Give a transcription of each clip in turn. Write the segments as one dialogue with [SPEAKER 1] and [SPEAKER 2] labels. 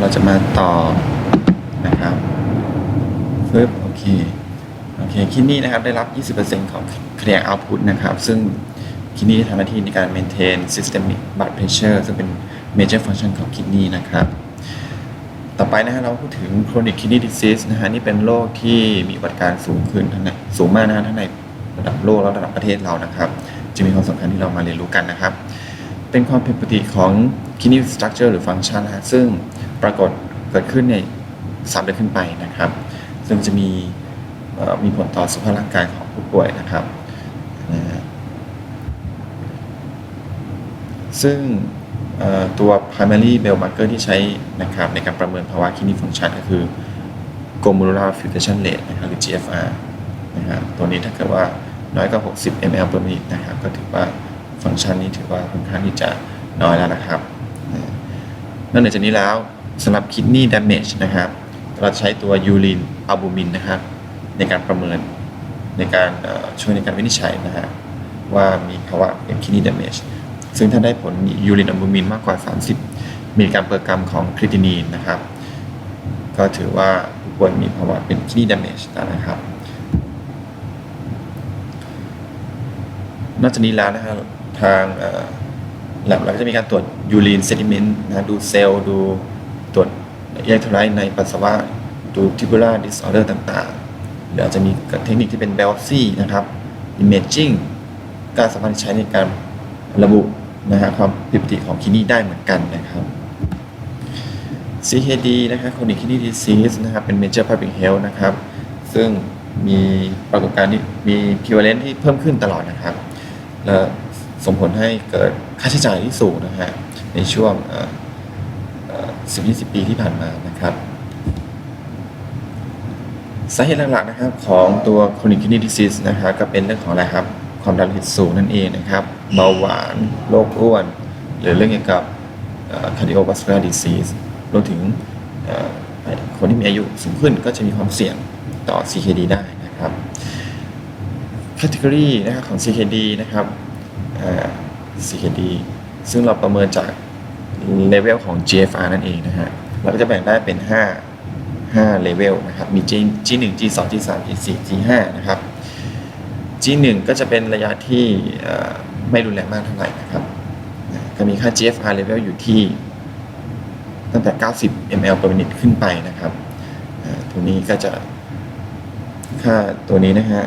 [SPEAKER 1] เราจะมาต่อนะครับปึ๊บโอเคโอเคคิดนี่นะครับได้รับ 20%ของ clear output นะครับ ซึ่งคิดนี่ทำหน้าที่ในการ maintain systemic blood pressure ซึ่งเป็น major function ของคิดนี่นะครับ ต่อไปนะฮะเราพูดถึง chronic kidney disease นะฮะนี่เป็นโรคที่มีอัติการสูงขึ้นทั้งในสูงมากนะฮะทั้งในระดับโลกและระดับประเทศเรานะครับ จะมีความสำคัญที่เรามาเรียนรู้กันนะครับ เป็นความผิดปกติของ kidney structure หรือ function นะฮะซึ่ง ปรากฏเกิดขึ้นในสามเดือนขึ้นไปนะครับ ซึ่งจะมีมีผลต่อสุขภาพร่างกายของผู้ป่วยนะครับ ซึ่งตัว primary biomarker ที่ใช้นะครับในการประเมินภาวะ kidney function ก็คือ glomerular filtration rate นะครับหรือ GFR นะครับตัวนี้ถ้าเกิดว่าน้อยกว่า 60 ml per minute นะครับ ก็ถือว่าฟังก์ชันนี้ถือว่าค่อนข้างที่จะน้อยแล้วนะครับนะนอกเหนือจากนี้แล้ว สำหรับ kidney damage นะครับ เราจะใช้ตัว urine albumin นะครับ ในการประเมินในการช่วยในการวินิจฉัยนะฮะว่ามีภาวะเป็น kidney damage ซึ่งถ้าได้ผล urine albumin มากกว่า 30 มิลลิกรัมเปอร์กรัมของครีตินีนนะครับ ก็ถือว่าผู้ป่วยมีภาวะเป็น kidney damage นะครับนอกจากนี้แล้วนะครับทางแลบเราก็จะมีการตรวจยูรีนเซดิเมนต์นะดูเซลล์ดู ตรวจอิเล็กทไลต์ในปัสสาวะดูทิบูล่าดิสออเดอร์ต่างๆหรืออาจจะมีเทคนิคที่เป็นเบลซี่นะครับอิมเมจิ n งก็สามารถใช้ในการระบุนะฮะความผิดปกติของคินี่ได้เหมือนกันนะครับ CKD นะครับ Chronic Kidney Disease นะครับ เป็น Major Public Health นะครับ ซึ่งมีปรากฏการณ์ที่มี prevalence ที่เพิ่มขึ้นตลอดนะครับ และส่งผลให้เกิดค่าใช้จ่ายที่สูงนะฮะ ในช่วง 10-20 ปีที่ผ่านมานะครับสาเหตุหลักๆนะครับของตัว chronic kidney disease นะครับก็เป็นเรื่องของอะไรครับความดันโลหิตสูงนั่นเองนะครับเบาหวานโรคอ้วน หรือเรื่องเกี่ยวกับ cardiovascular disease รวมถึงคนที่มีอายุสูงขึ้นก็จะมีความเสี่ยงต่อ CKD ได้นะครับ category นะครับของ CKD นะครับ CKD ซึ่งเราประเมินจาก level ของ GFR นั่นเองนะฮะเราก็จะแบ่งได้เป็น 5 5 level นะครับ มี G G1 G2 G3 G4 G5 นะครับ G1 ก็จะเป็นระยะที่ไม่รุนแรงมากเท่าไหร่นะครับนะก็มีค่า GFR level อยู่ที่ตั้งแต่ 90 ml per minute ขึ้นไปนะครับตัวนี้ก็จะค่าตัวนี้นะฮะ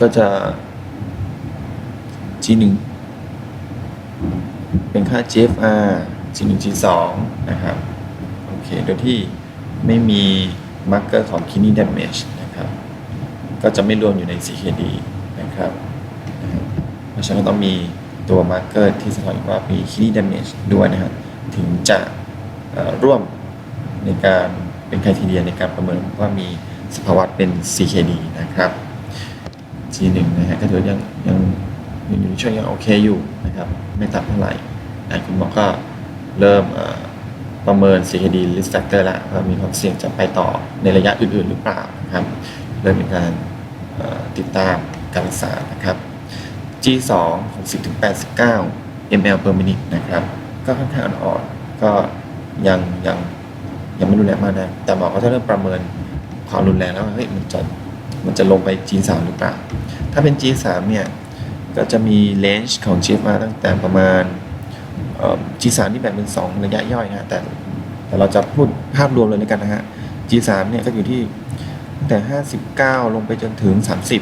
[SPEAKER 1] ก็จะ G1 เป็นค่า GFR G1 G2 นะครับ โอเค โดยที่ไม่มีมาร์กเกอร์ของ kidney damage นะครับ ก็จะไม่รวมอยู่ใน CKD นะครับ เพราะฉะนั้นต้องมีตัวมาร์กเกอร์ที่สะท้อนว่ามี kidney damage ด้วยนะครับถึงจะร่วมในการเป็นคุณทีเดียในการประเมินว่ามีสภาวะเป็น CKD นะครับ G1 นะฮะก็ถือยังยัง ยังอยู่ในช่วงยังโอเคอยู่นะครับ ไม่ต่ำเท่าไหร่คุณหมอก็เริ่มประเมิน CKD risk factor แล้วว่ามีความเสี่ยงจะไปต่อในระยะอื่น ๆ หรือเปล่านะครับ เริ่มมีการติดตามการรักษานะครับ G2 60ถึง89 ml per minute นะครับ ก็ค่อนข้างอ่อนๆก็ยังยังยังไม่รุนแรงมากนะ แต่หมอก็จะเริ่มประเมินความรุนแรงแล้วว่าเฮ้ยมันจะมันจะลงไป G3 หรือเปล่า ถ้าเป็น G3 เนี่ย ก็จะมีเลนส์ของ GFR ตั้งแต่ประมาณเอ่อ G3 ที่แบ่งเป็น 2 ระยะย่อยนะฮะแต่แต่เราจะพูดภาพรวมเลยแล้วกันนะฮะ G3 เนี่ยก็อยู่ที่ตั้งแต่ 59 ลงไปจนถึง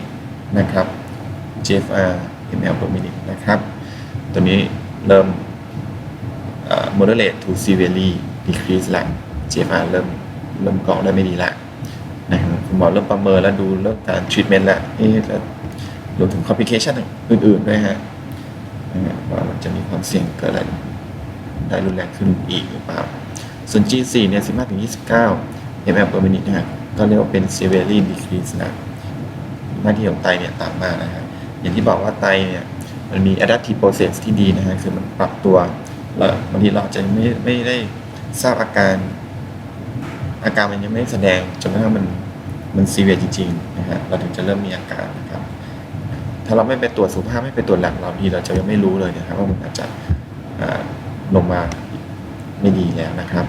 [SPEAKER 1] 30 นะครับ GFR ml per minute นะครับ ตัวนี้เริ่ม moderate to severely decrease แล้ว GFR เริ่มเริ่มเกาะได้ไม่ดีแล้วนะครับคุณหมอเริ่มประเมินแล้วดูเรื่องการ treatment แล้วเอ๊ะแล้ว รวมถึง complication อื่นๆด้วยฮะว่ามันจะมีความเสี่ยงเกิดอะไรได้รุนแรงขึ้นอีกหรือเปล่า ส่วน G4 เนี่ย15ถึง29 ml per minute นะฮะก็เรียกว่าเป็น severely decrease นะหน้าที่ของไตเนี่ยต่ำมากนะฮะอย่างที่บอกว่าไตเนี่ยมันมี adaptive process ที่ดีนะฮะคือมันปรับตัวแล้วบางทีเราอาจจะไม่ไม่ได้ทราบอาการ อาการมันยังไม่แสดงจนกระทั่งมันมันซีเวียจริงๆนะฮะเราถึงจะเริ่มมีอาการนะ ถ้าเราไม่ไปตรวจสุขภาพไม่ไปตรวจแลบเราดีเราจะยังไม่รู้เลยนะครับว่ามันอาจจะลงมาไม่ดีแล้วนะครับ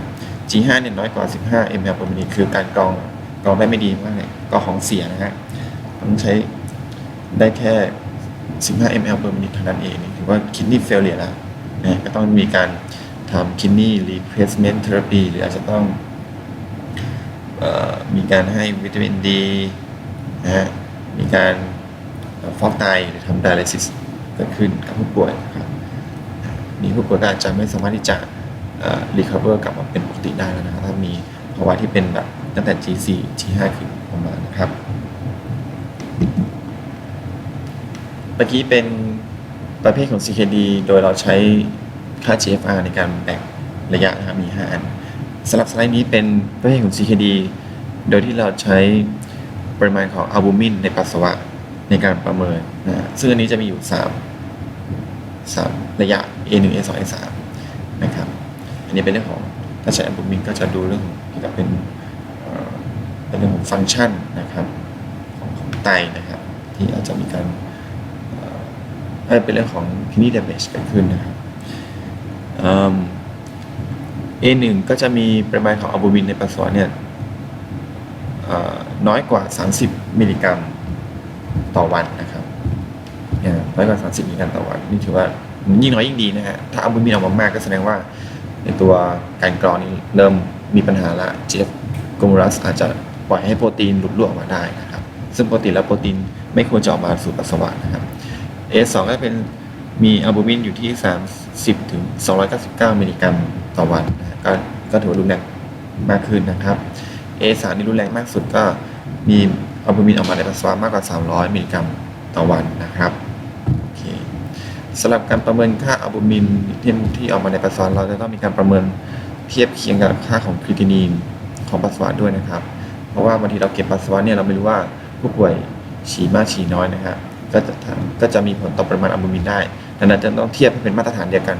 [SPEAKER 1] G5 เนี่ยน้อยกว่า 15 ml per minute คือการกรองกรองได้ไม่ดีมากเลยกรองของเสียนะฮะต้องใช้ได้แค่ 15 ml per minute เท่านั้นเองถือว่า kidney failure แล้วนะก็ต้องมีการทำ kidney replacement therapy หรืออาจจะต้องออมีการให้วิตามินดีนะฮะมีการ ฟอกไตหรือทำ dialysis เกิดขึ้นกับผู้ป่วยนะครับนี่ผู้ป่วยก็อาจจะไม่สามารถที่จะเอ่อ recover กลับมาเป็นปกติได้แล้วนะครับถ้ามีภาวะที่เป็นแบบตั้งแต่ G4 G5 ขึ้นประมาณนะครับเมื่อกี้เป็นประเภทของ CKD โดยเราใช้ค่า GFR ในการแบ่งระยะนะครับมี 5 อันสำหรับสไลด์นี้เป็นประเภทของ CKD โดยที่เราใช้ปริมาณของอัลบูมินในปัสสาวะ ในการประเมินนะซึ่งอันนี้จะมีอยู่ 3 3 ระยะ A1 A2 A3 นะครับ อันนี้เป็นเรื่องของถ้าใช้อัลบูมินก็จะดูเรื่องเกี่ยวกับเป็นเป็นเรื่องของฟังก์ชันนะครับของของไตนะครับ ที่อาจจะมีการเอ่อให้เป็นเรื่องของ kidney damage เกิดขึ้นนะครับเอิ่ม A1 ก็จะมีปริมาณของอัลบูมินในปัสสาวะเนี่ยน้อยกว่า 30 มิลลิกรัม ต่อวันนะครับเนี่ยน้อยกว่า30มิลลิกรัมต่อวันนี่ถือว่ายิ่งน้อยยิ่งดีนะฮะถ้าอัลบูมินออกมามากก็แสดงว่า ในตัวการกรองนี้เริ่มมีปัญหาละ GF กมูลัสอาจจะปล่อยให้โปรตีนหลุดล่วงมาได้นะครับซึ่งปกติแล้วโปรตีนไม่ควรจะออกมาสู่ปัสสาวะนะครับ A2 ก็เป็นมีอัลบูมินอยู่ที่ 30ถึง299 มิลลิกรัมต่อวันนะฮะก็ก็ถือว่ารุนแรงมากขึ้นนะครับ A3 นี่รุนแรงมากสุดก็มี อัลบูมินออกมาในปัสสาวะมากกว่า 300 มิลลิกรัมต่อวันนะครับโอเคสำหรับการประเมินค่าอัลบูมินที่ที่ออกมาในปัสสาวะเราจะต้องมีการประเมินเทียบเคียงกับค่าของครีตินีนของปัสสาวะด้วยนะครับ เพราะว่าบางทีเราเก็บปัสสาวะเนี่ยเราไม่รู้ว่าผู้ป่วยฉี่มากฉี่น้อยนะครับก็จะก็จะมีผลต่อปริมาณอัลบูมินได้ดังนั้นจะต้องเทียบให้เป็นมาตรฐานเดียวกัน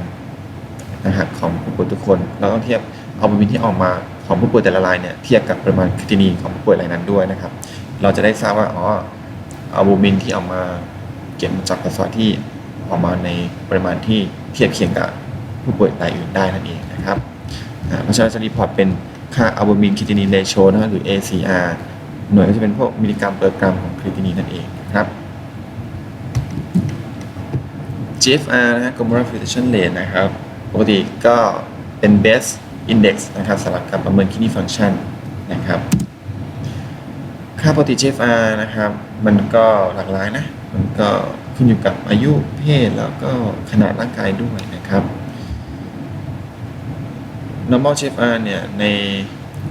[SPEAKER 1] นะครับของผู้ป่วยทุกคน เราต้องเทียบอัลบูมินที่ออกมาของผู้ป่วยแต่ละรายเนี่ยเทียบกับปริมาณครีตินีนของผู้ป่วยรายนั้นด้วยนะครับ เราจะได้ทราบว่าอ๋ออัลบูมินที่ออกมาเก็บจากปัสสาวะที่ออกมาในปริมาณที่เทียบเคียงกับผู้ป่วยรายอื่นได้นั่นเองนะครับเพราะฉะนั้นจะรีพอร์ตเป็นค่าอัลบูมินครีตินีนเรโชนะครับหรือ ACR หน่วยก็จะเป็นพวกมิลลิกรัมเปอร์กรัมของครีตินีนนั่นเองนะครับ GFR นะฮะ Glomerular Filtration Rate นะครับ ปกติก็เป็น best index นะครับสำหรับการประเมิน kidney function นะครับ ค่าปกติ GFR นะครับ มันก็หลากหลายนะ มันก็ขึ้นอยู่กับอายุเพศแล้วก็ขนาดร่างกายด้วยนะครับ normal GFR เนี่ย ใน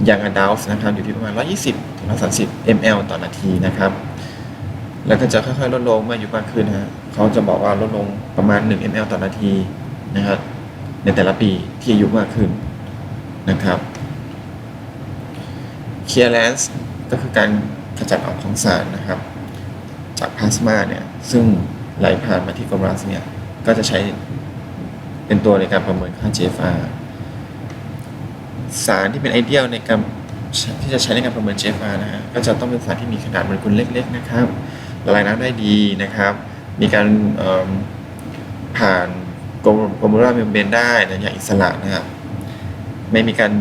[SPEAKER 1] young adults นะครับ อยู่ที่ประมาณ 120ถึง130 ml ต่อนาทีนะครับ แล้วก็จะค่อยๆ ลดลงเมื่ออายุมากขึ้นฮะเขาจะบอกว่าลดลงประมาณ 1 ml ต่อนาทีนะครับ ในแต่ละปีที่อายุมากขึ้นนะครับ clearance ก็คือการ ขจัดออกของสารนะครับ จากพลาสมาเนี่ยซึ่งไหลผ่านมาที่กลมรัสเนี่ยก็จะใช้เป็นตัวในการประเมินค่า GFR สารที่เป็นไอเดียลในการที่จะใช้ในการประเมิน GFR นะฮะก็จะต้องเป็นสารที่มีขนาดโมเลกุลเล็ก ๆ นะครับละลายน้ำได้ดีนะครับ มีการผ่านโกลมูลาร์เมมเบนได้นะอย่างอิสระนะครับไม่มีการ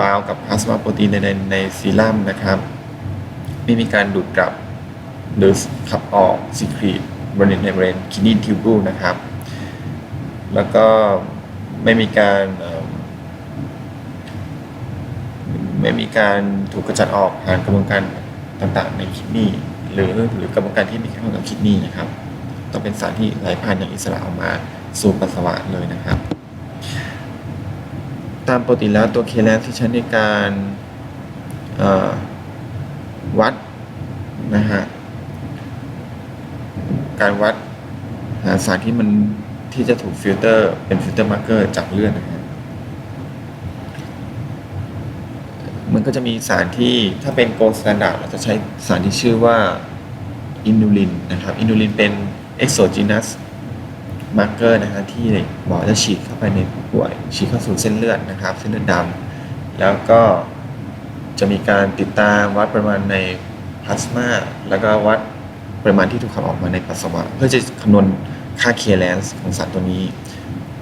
[SPEAKER 1] บาวกับพลาสมาโปรตีนในในในซีรัมนะครับ ไม่มีการดูดกลับ หรือขับออกซีครีตบริเวณในบริเวณคินีทิวบูนะครับ แล้วก็ไม่มีการไม่มีการถูกกระจัดออกผ่านกระบวนการต่างๆ ในคิดนีย์หรือหรือกระบวนการที่มีข้างกับคิดนีย์นะครับ ต้องเป็นสารที่ไหลผ่านอย่างอิสระออกมาสู่ปัสสาวะเลยนะครับ ตามปกติแล้วตัวเคแลนที่ใช้ในการอ่อ วัดนะฮะการวัดหาสารที่มันที่จะถูกฟิลเตอร์เป็นฟิลเตอร์มาร์เกอร์จากเลือดนะฮะมันก็จะมีสารที่ถ้าเป็นโกลด์สแตนดาร์ดเราจะใช้สารที่ชื่อว่าอินูลินนะครับอินูลินเป็นเอ็กโซจีนัสมาร์เกอร์นะฮะที่หมอจะฉีดเข้าไปในผู้ป่วยฉีดเข้าสู่เส้นเลือดนะครับ เส้นเลือดดำแล้วก็ จะมีการติดตามวัดปริมาณในพลาสมาแล้วก็วัดปริมาณที่ถูกขับออกมาในปัสสาวะ เพื่อจะคำนวณค่าเคเลนส์ของสารตัวนี้